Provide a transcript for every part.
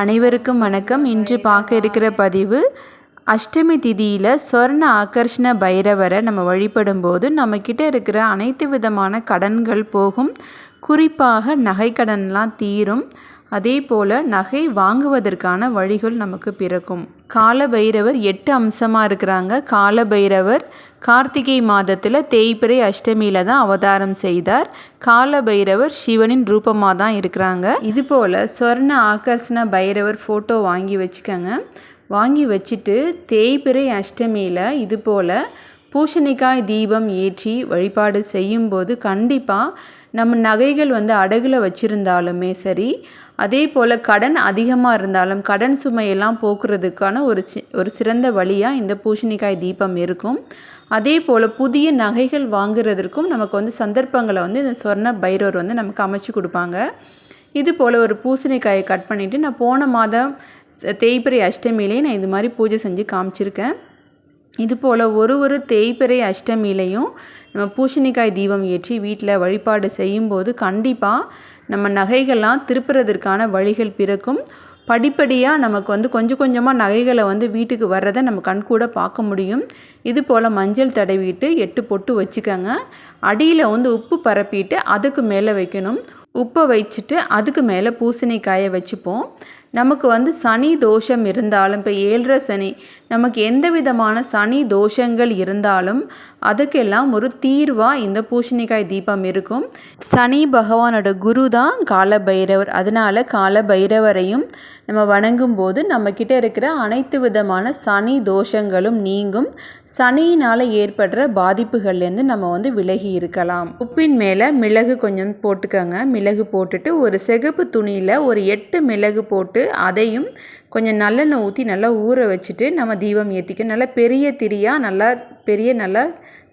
அனைவருக்கும் வணக்கம். இன்று பார்க்க இருக்கிற பதிவு அஷ்டமி திதியில் சொர்ண ஆகர்ஷண பைரவரை நம்ம வழிபடும்போது நம்மக்கிட்ட இருக்கிற அனைத்து விதமான கடன்கள் போகும். குறிப்பாக நகைக்கடன்லாம் தீரும். அதே போல் நகை வாங்குவதற்கான வழிகள் நமக்கு பிறக்கும். கால பைரவர் எட்டு அம்சமாக இருக்கிறாங்க. கால பைரவர் கார்த்திகை மாதத்தில் தேய்பிறை அஷ்டமியில் தான் அவதாரம் செய்தார். கால பைரவர் சிவனின் ரூபமாக தான் இருக்கிறாங்க. இது போல் சொர்ண ஆகர்ஷண பைரவர் ஃபோட்டோ வாங்கி வச்சுக்கோங்க. வாங்கி வச்சுட்டு தேய்பிறை அஷ்டமியில் இது போல் பூசணிக்காய் தீபம் ஏற்றி வழிபாடு செய்யும்போது கண்டிப்பாக நம்ம நகைகள் வந்து அடகுல வச்சுருந்தாலுமே சரி அதே போல் கடன் அதிகமாக இருந்தாலும் கடன் சுமையெல்லாம் போக்குறதுக்கான ஒரு சி ஒரு சிறந்த வழியாக இந்த பூசணிக்காய் தீபம் இருக்கும். அதே போல் புதிய நகைகள் வாங்குறதற்கும் நமக்கு வந்து சந்தர்ப்பங்களை வந்து இந்த சொர்ண பைரவர் வந்து நமக்கு அமைச்சு கொடுப்பாங்க. இது போல் ஒரு பூசணிக்காயை கட் பண்ணிவிட்டு நான் போன மாதம் தேய்பிரை அஷ்டமியிலே நான் இது மாதிரி பூஜை செஞ்சு காமிச்சிருக்கேன். இதுபோல் ஒரு ஒரு தேய்பிறை அஷ்டமியிலையும் நம்ம பூசணிக்காய் தீபம் ஏற்றி வீட்டில் வழிபாடு செய்யும்போது கண்டிப்பாக நம்ம நகைகள்லாம் திருப்புறதற்கான வழிகள் பிறக்கும். படிப்படியாக நமக்கு வந்து கொஞ்சம் கொஞ்சமாக நகைகளை வந்து வீட்டுக்கு வர்றதை நம்ம கண்கூட பார்க்க முடியும். இது போல் மஞ்சள் தடவிட்டு எட்டு பொட்டு வச்சுக்கோங்க. அடியில் வந்து உப்பு பரப்பிட்டு அதுக்கு மேலே வைக்கணும். உப்பை வச்சுட்டு அதுக்கு மேலே பூசணிக்காயை வச்சுப்போம். நமக்கு வந்து சனி தோஷம் இருந்தாலும் இப்போ ஏழரை சனி நமக்கு எந்த விதமான சனி தோஷங்கள் இருந்தாலும் அதுக்கெல்லாம் ஒரு தீர்வாக இந்த பூசணிக்காய் தீபம் இருக்கும். சனி பகவானோட குரு தான் கால பைரவர் அதனால் கால பைரவரையும் நம்ம வணங்கும் போது நம்மக்கிட்ட இருக்கிற அனைத்து விதமான சனி தோஷங்களும் நீங்கும். சனியினால் ஏற்படுற பாதிப்புகள்லேருந்து நம்ம வந்து விலகி இருக்கலாம். உப்பின் மேலே மிளகு கொஞ்சம் போட்டுக்கோங்க. மிளகு போட்டுட்டு ஒரு சிகப்பு துணியில் ஒரு எட்டு மிளகு போட்டு அதையும் கொஞ்சம் நல்லெண்ணெய் ஊற்றி நல்லா ஊற வச்சுட்டு நம்ம தீபம் ஏற்றிக்க நல்லா பெரிய திரியாக நல்லா பெரிய நல்லா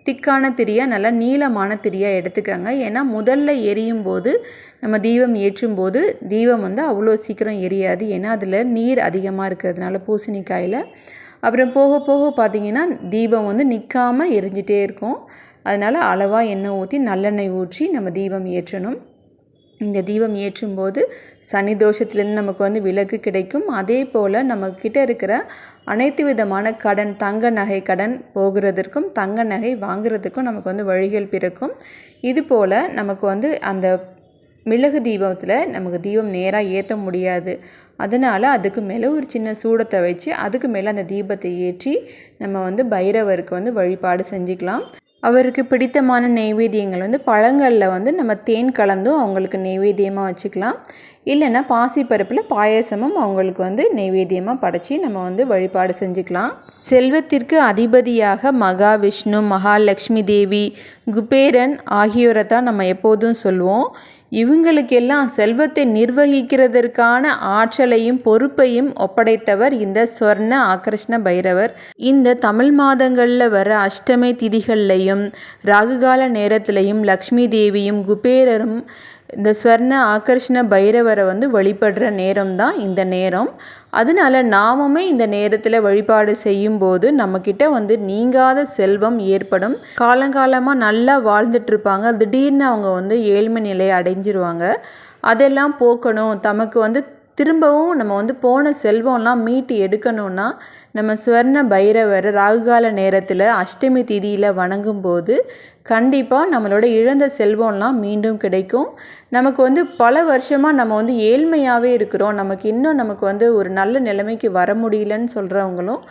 திக்கான திரியாக நல்லா நீளமான திரியாக எடுத்துக்கோங்க. ஏன்னா முதல்ல எரியும் போது நம்ம தீபம் ஏற்றும் போது தீபம் வந்து அவ்வளோ சீக்கிரம் எரியாது. ஏன்னா அதில் நீர் அதிகமாக இருக்கிறதுனால பூசணிக்காயில். அப்புறம் போக போக பார்த்திங்கன்னா தீபம் வந்து நிற்காமல் எரிஞ்சிட்டே இருக்கும். அதனால் அளவாக எண்ணெய் ஊற்றி நல்லெண்ணெய் ஊற்றி நம்ம தீபம் ஏற்றணும். இந்த தீபம் ஏற்றும்போது சனி தோஷத்துலேருந்து நமக்கு வந்து விலக்கு கிடைக்கும். அதே போல் நம்மக்கிட்ட இருக்கிற அனைத்து விதமான கடன் தங்க நகை கடன் போகிறதற்கும் தங்க நகை வாங்குறதுக்கும் நமக்கு வந்து வழிகள் பிறக்கும். இது போல் நமக்கு வந்து அந்த மிளகு தீபத்தில் நமக்கு தீபம் நேராக ஏற்ற முடியாது. அதனால் அதுக்கு மேலே ஒரு சின்ன சூடத்தை வச்சு அதுக்கு மேலே அந்த தீபத்தை ஏற்றி நம்ம வந்து பைரவருக்கு வந்து வழிபாடு செஞ்சுக்கலாம். அவருக்கு பிடித்தமான நெய்வேத்தியங்கள் வந்து பழங்களில் வந்து நம்ம தேன் கலந்தும் அவங்களுக்கு நெய்வேத்தியமாக வச்சுக்கலாம். இல்லைன்னா பாசிப்பருப்பில் பாயசமும் அவங்களுக்கு வந்து நெய்வேத்தியமாக படைச்சி நம்ம வந்து வழிபாடு செஞ்சுக்கலாம். செல்வத்திற்கு அதிபதியாக மகாவிஷ்ணு மகாலட்சுமி தேவி குபேரன் ஆகியோரை தான் நம்ம எப்போதும் சொல்லுவோம் இவங்களுக்கெல்லாம் செல்வத்தை நிர்வகிக்கிறதற்கான ஆற்றலையும் பொறுப்பையும் ஒப்படைத்தவர் இந்த ஸ்வர்ண ஆக்கர்ஷ்ண பைரவர். இந்த தமிழ் மாதங்களில் வர அஷ்டமி திதிகள்லையும் ராகுகால நேரத்திலையும் லக்ஷ்மி தேவியும் குபேரரும் இந்த ஸ்வர்ண ஆக்கர்ஷண பைரவரை வந்து வழிபடுற நேரம் தான் இந்த நேரம். அதனால நாமுமே இந்த நேரத்தில் வழிபாடு செய்யும்போது நம்மக்கிட்ட வந்து நீங்காத செல்வம் ஏற்படும். காலங்காலமாக நல்லா வாழ்ந்துட்டுருப்பாங்க. திடீர்னு அவங்க வந்து ஏழ்மை நிலையை அடைஞ்சிருவாங்க. அதெல்லாம் போக்கணும். தமக்கு வந்து திரும்பவும் நம்ம வந்து போன செல்வம்லாம் மீட்டு எடுக்கணும்னா நம்ம ஸ்வர்ண பைரவர் ராகுகால நேரத்தில் அஷ்டமி திதியில் வணங்கும் போது கண்டிப்பாக நம்மளோட இழந்த செல்வம்லாம் மீண்டும் கிடைக்கும். நமக்கு வந்து பல வருஷமாக நம்ம வந்து ஏழ்மையாகவே இருக்கிறோம். நமக்கு இன்னும் நமக்கு வந்து ஒரு நல்ல நிலைமைக்கு வர முடியலன்னு சொல்கிறவங்களும்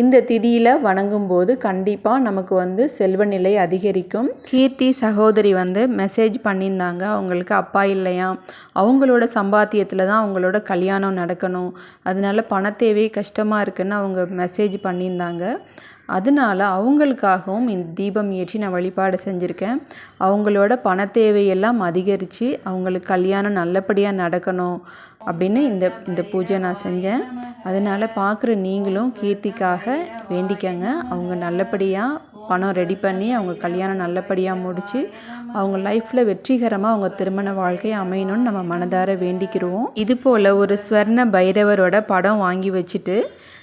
இந்த திதியில் வணங்கும் போது கண்டிப்பாக நமக்கு வந்து செல்வநிலை அதிகரிக்கும். கீர்த்தி சகோதரி வந்து மெசேஜ் பண்ணியிருந்தாங்க. அவங்களுக்கு அப்பா இல்லையா? அவங்களோட சம்பாத்தியத்தில் தான் அவங்களோட கல்யாணம் நடக்கணும். அதனால பணத்தேவை கஷ்டமாக இருக்குன்னு அவங்க மெசேஜ் பண்ணியிருந்தாங்க. அதனால அவங்களுக்காகவும் இந்த தீபம் ஏற்றி நான் வழிபாடு செஞ்சுருக்கேன். அவங்களோட பண தேவையெல்லாம் அதிகரித்து அவங்களுக்கு கல்யாணம் நல்லபடியாக நடக்கணும் அப்படின்னு இந்த இந்த பூஜை நான் செஞ்சேன். அதனால் பார்க்குற நீங்களும் கீர்த்திக்காக வேண்டிக்கங்க. அவங்க நல்லபடியாக பணம் ரெடி பண்ணி அவங்க கல்யாணம் நல்லபடியாக முடித்து அவங்க லைஃப்பில் வெற்றிகரமாக அவங்க திருமண வாழ்க்கை அமையணும்னு நம்ம மனதார வேண்டிக்கிறோம். இது போல் ஒரு ஸ்வர்ண பைரவரோட படம் வாங்கி வச்சுட்டு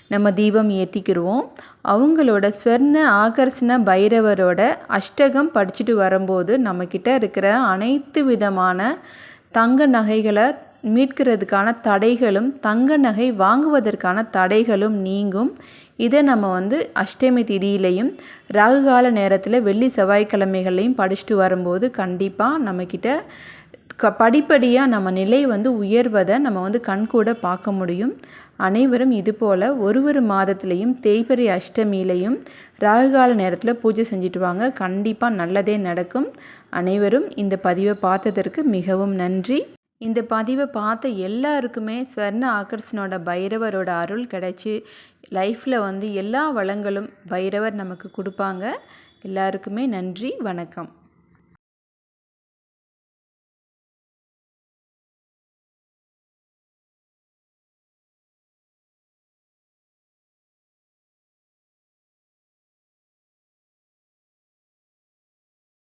நம்ம தீபம் ஏற்றிக்கிடுவோம் அவங்களோட ஸ்வர்ண ஆகர்ஷண பைரவரோட அஷ்டகம் படிச்சுட்டு வரும்போது நம்மக்கிட்ட இருக்கிற அனைத்து விதமான தங்க நகைகளை மீட்கிறதுக்கான தடைகளும் தங்க நகை வாங்குவதற்கான தடைகளும் நீங்கும். இதை நம்ம வந்து அஷ்டமி திதியிலையும் ராகுகால நேரத்தில் வெள்ளி செவ்வாய்க்கிழமைகள்லையும் படிச்சுட்டு வரும்போது கண்டிப்பாக நம்மக்கிட்ட க படிப்படியாக நம்ம நிலை வந்து உயர்வதை நம்ம வந்து கண்கூட பார்க்க முடியும். அனைவரும் இதுபோல் ஒரு ஒரு மாதத்துலேயும் தேய்பிறை அஷ்டமியிலையும் ராகுகால நேரத்தில் பூஜை செஞ்சுட்டு வாங்க. கண்டிப்பாக நல்லதே நடக்கும். அனைவரும் இந்த பதிவை பார்த்ததற்கு மிகவும் நன்றி. இந்த பதிவை பார்த்த எல்லாருக்குமே ஸ்வர்ண ஆகர்ஷனோட பைரவரோட அருள் கிடச்சி லைஃப்பில் வந்து எல்லா வளங்களும் பைரவர் நமக்கு கொடுப்பாங்க. எல்லாருக்குமே நன்றி வணக்கம்.